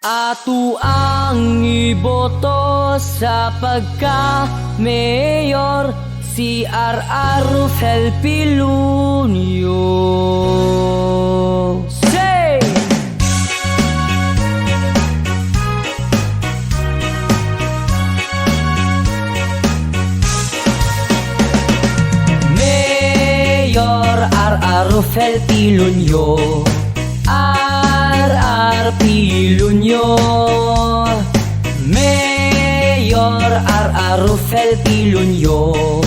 Ato ang iboto sa pagka-mayor si R.R. Rufel Pilunio. Say! Mayor R.R. Rufel Pilunio R.R. Pilunio Mayor R.R. Rufel Pilunio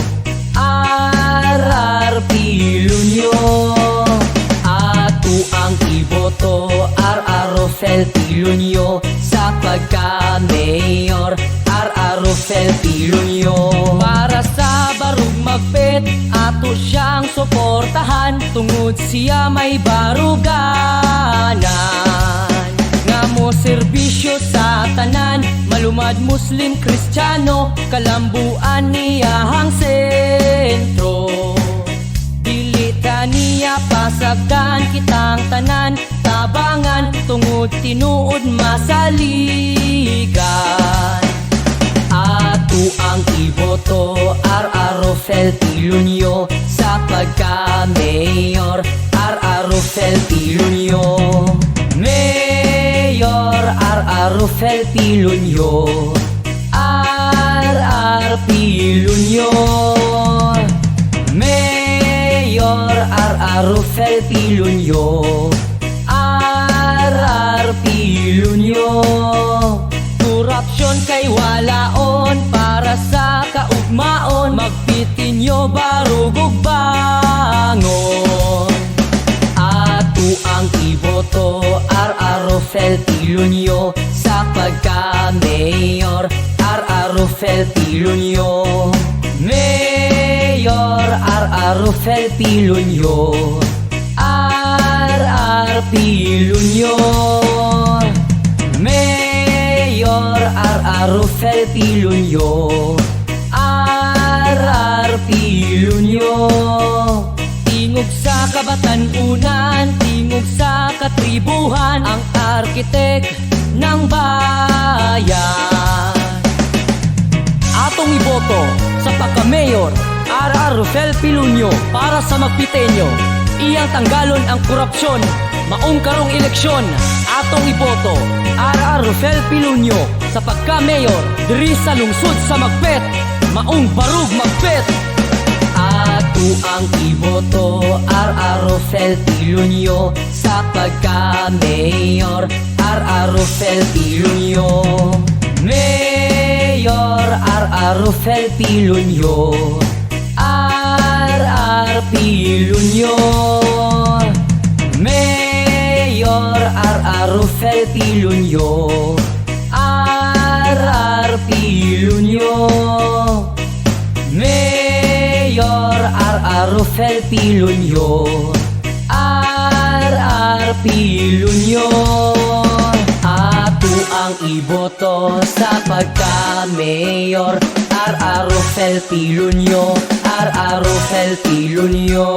R.R. Pilunio Ato ang iboto R.R. Rufel Pilunio Sa pagka-mayor R.R. Rufel Pilunio Para sa barug magbet Ato siyang suportahan Tungod siya may baruganan Malumad Muslim, Kristiyano Kalambuan niya hang sentro. Dilita niya pasagdan kitang tanan Tabangan tungod tinuod masaligan. Ato ang iboto R.R. Rufel Pilunio R.R. Pilunio Mayor R.R. Rufel Pilunio R.R. Pilunio Korupsyon kay walaon para sa kaugmaon Magpitin nyo barugog bangon Ato ang iboto. Rufel Pilunio Sa pagka-mayor R.R. Rufel Pilunio Mayor R.R. Rufel Pilunio R.R. Pilunio Mayor R.R. Rufel Pilunio R.R. Pilunio Tingog sa katribuhan Ang arkitek ng bayan Atong iboto sa pagka-mayor R.R. Rufel Pilunio para sa magpitenyo Iyang tanggalon ang korupsyon Maong karong eleksyon Atong iboto R.R. Rufel Pilunio sa pagka-mayor Diri sa lungsod sa Magpet Maong barug Magpet Ato ang iboto R.R. Rufel Pilunio Sa pagka-mayor R.R. Rufel Pilunio Mayor R.R. Rufel Pilunio R.R. Pilunio Mayor R.R. Rufel Pilunio R.R. Rufel Pilunio R.R. Pilunio Ato ang iboto sa pagka-mayor R.R. Rufel Pilunio R.R. Rufel Pilunio